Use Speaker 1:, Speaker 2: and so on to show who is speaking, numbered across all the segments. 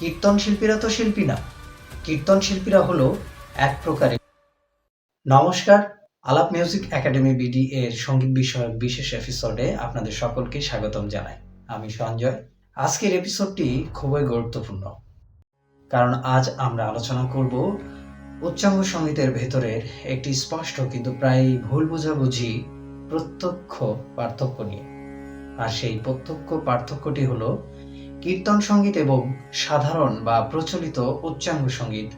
Speaker 1: কীর্তন শিল্পীরা তো শিল্পী না। কীর্তন শিল্পীরা হলো এক প্রকারের নমস্কার, আলাপ মিউজিক একাডেমি বিডি এর সংগীত বিষয়ক বিশেষ এপিসোডে আপনাদের সকলকে স্বাগতম জানাই। আমি সঞ্জয়। আজকের এপিসোডটি খুবই গুরুত্বপূর্ণ। কারণ আজ আমরা আলোচনা করব উচ্চাঙ্গ সঙ্গীতের ভেতরের একটি স্পষ্ট কিন্তু প্রায় ভুল বোঝাবুঝি প্রত্যক্ষ পার্থক্য নিয়ে। আর সেই প্রত্যক্ষ পার্থক্যটি হলো কীর্তন সংগীত এবং সাধারণ বা প্রচলিত উচ্চাঙ্গ সংগীত।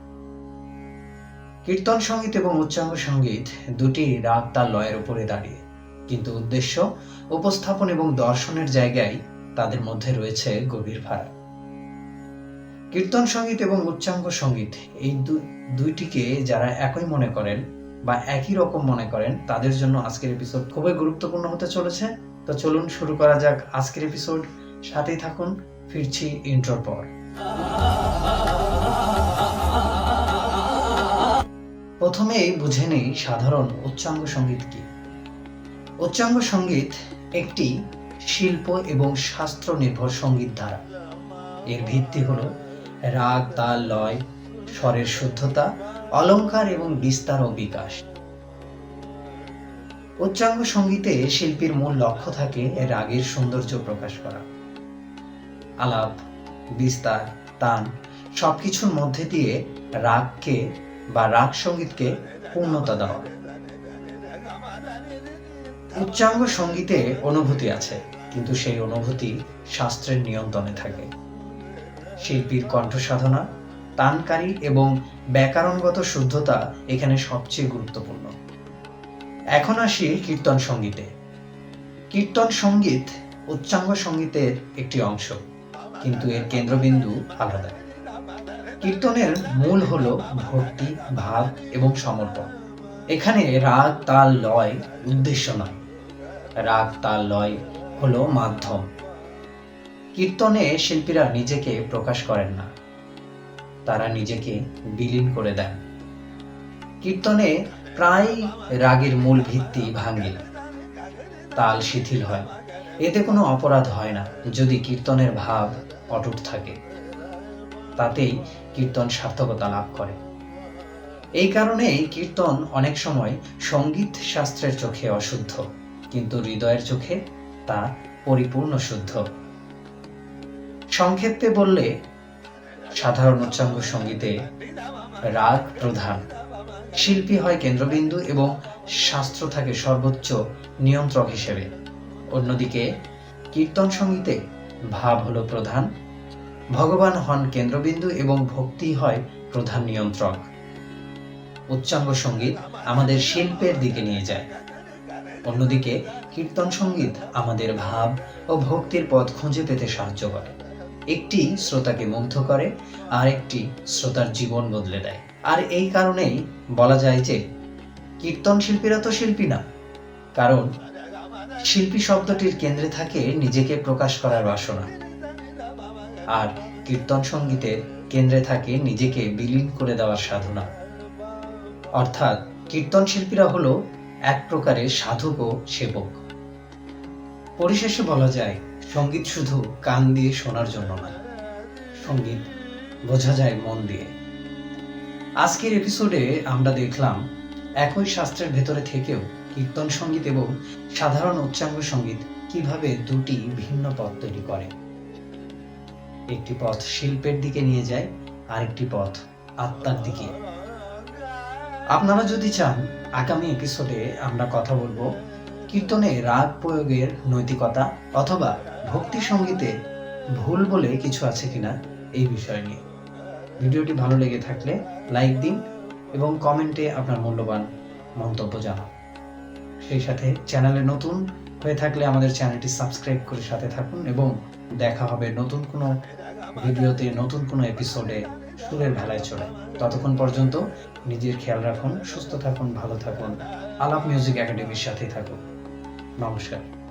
Speaker 1: কীর্তন সংগীত এবং উচ্চাঙ্গ সংগীত দুটি রাগ তার লয়ের উপরে দাঁড়িয়ে। কিন্তু উদ্দেশ্য, উপস্থাপন এবং দর্শনের জায়গায় তাদের মধ্যে রয়েছে গভীর ফারাক কীর্তন সংগীত এবং উচ্চাঙ্গ সংগীত এই দুইটিকে যারা একই মনে করেন বা একই রকম মনে করেন, তাদের জন্য আজকের এপিসোড খুবই গুরুত্বপূর্ণ হতে চলেছে। তো চলুন শুরু করা যাক আজকের এপিসোড সাথেই থাকুন। ফিরছি ইন্ট্রোর পর। প্রথমেই বুঝে নেই সাধারণ উচ্চাঙ্গ সংগীত কি। উচ্চাঙ্গ সংগীত একটি শিল্প এবং শাস্ত্র নির্ভর সংগীত ধারা। এর ভিত্তি হল রাগ, তাল, লয়, স্বরের শুদ্ধতা অলংকার এবং বিস্তার ও বিকাশ। উচ্চাঙ্গ সঙ্গীতে শিল্পীর মূল লক্ষ্য থাকে রাগের সৌন্দর্য প্রকাশ করা। আলাপ, বিস্তার, তান সবকিছুর মধ্যে দিয়ে রাগকে বা রাগ সঙ্গীতকে পূর্ণতা দেওয়া। উচ্চাঙ্গ সঙ্গীতে অনুভূতি আছে, কিন্তু সেই অনুভূতি শাস্ত্রের নিয়ন্ত্রণে থাকে। শিল্পীর কণ্ঠ সাধনা তানকারী এবং ব্যাকরণগত শুদ্ধতা এখানে সবচেয়ে গুরুত্বপূর্ণ। এখন আসি কীর্তন সঙ্গীতে। কীর্তন সংগীত উচ্চাঙ্গ সঙ্গীতের একটি অংশ। কিন্তু এর কেন্দ্রবিন্দু আলাদা। কীর্তনের মূল হল ভক্তি, ভাব এবং সমর্পণ। এখানে রাগ, তাল, লয় উদ্দেশ্য নয়। রাগ, তাল, লয় হলো মাধ্যম। কীর্তনে শিল্পীরা নিজেকে প্রকাশ করেন না। তারা নিজেকে বিলীন করে দেন। কীর্তনে প্রায় রাগের মূল ভিত্তি ভাঙে। তাল শিথিল হয়। এতে কোনো অপরাধ হয় না। যদি কীর্তনের ভাব অটুট থাকে। তাতেই কীর্তন সার্থকতা লাভ করে। এই কারণেই কীর্তন অনেক সময় সংগীত শাস্ত্রের চোখে অশুদ্ধ, কিন্তু হৃদয়ের চোখে তা পরিপূর্ণ শুদ্ধ। সংক্ষেপে বললে, সাধারণ উচ্চাঙ্গ সঙ্গীতে রাগ প্রধান। শিল্পী হয় কেন্দ্রবিন্দু এবং শাস্ত্র থাকে সর্বোচ্চ নিয়ন্ত্রক হিসেবে। অন্যদিকে কীর্তন সঙ্গীতে ভাব হলো প্রধান। ভগবান হন কেন্দ্রবিন্দু এবং ভক্তি হয় প্রধান নিয়ন্ত্রক। উচ্চাঙ্গ সংগীত আমাদের শিল্পের দিকে নিয়ে যায়। অন্যদিকে কীর্তন সংগীত আমাদের ভাব ও ভক্তির পথ খুঁজে পেতে সাহায্য করে। একটি শ্রোতাকে মুগ্ধ করে, আর একটি শ্রোতার জীবন বদলে দেয়। আর এই কারণেই বলা যায় যে, কীর্তন শিল্পীরা তো শিল্পী না। কারণ শিল্পী শব্দটির কেন্দ্রে থাকে নিজেকে প্রকাশ করার বাসনা। আর কীর্তন সঙ্গীতের কেন্দ্রে থাকে নিজেকে বিলীন করে দেওয়ার সাধনা। অর্থাৎ কীর্তন শিল্পীরা হলো এক প্রকারের সাধক ও সেবক। পরিশেষে বলা যায়, সংগীত শুধু কান দিয়ে শোনার জন্য নয় সংগীত বোঝা যায় মন দিয়ে। আজকের এপিসোডে আমরা দেখলাম একই শাস্ত্রের ভেতরে থেকেও কীর্তন সংগীত এবং সাধারণ উচ্চাঙ্গ সংগীত কীভাবে দুটি ভিন্ন পথ তৈরি করে? একটি পথ শিল্পের দিকে নিয়ে যায়, আরেকটি পথ আত্মার দিকে। আপনারা যদি চান, আগামী এপিসোডে আমরা কথা বলব কীর্তনে রাগ প্রয়োগের নৈতিকতা অথবা ভক্তি সঙ্গীতে ভুল বলে কিছু আছে কিনা এই বিষয় নিয়ে। ভিডিওটি ভালো লেগে থাকলে লাইক দিন এবং কমেন্টে আপনার মূল্যবান মন্তব্য জানান সেই সাথে চ্যানেলে নতুন হয়ে থাকলে আমাদের চ্যানেলটি সাবস্ক্রাইব করে সাথে থাকুন এবং দেখা হবে নতুন কোনো ভিডিওতে, নতুন কোনো এপিসোডে সুরের ভেলায় চলে ততক্ষণ পর্যন্ত নিজের খেয়াল রাখুন, সুস্থ থাকুন, ভালো থাকুন। আলাপ মিউজিক একাডেমির সাথে থাকুন। নমস্কার।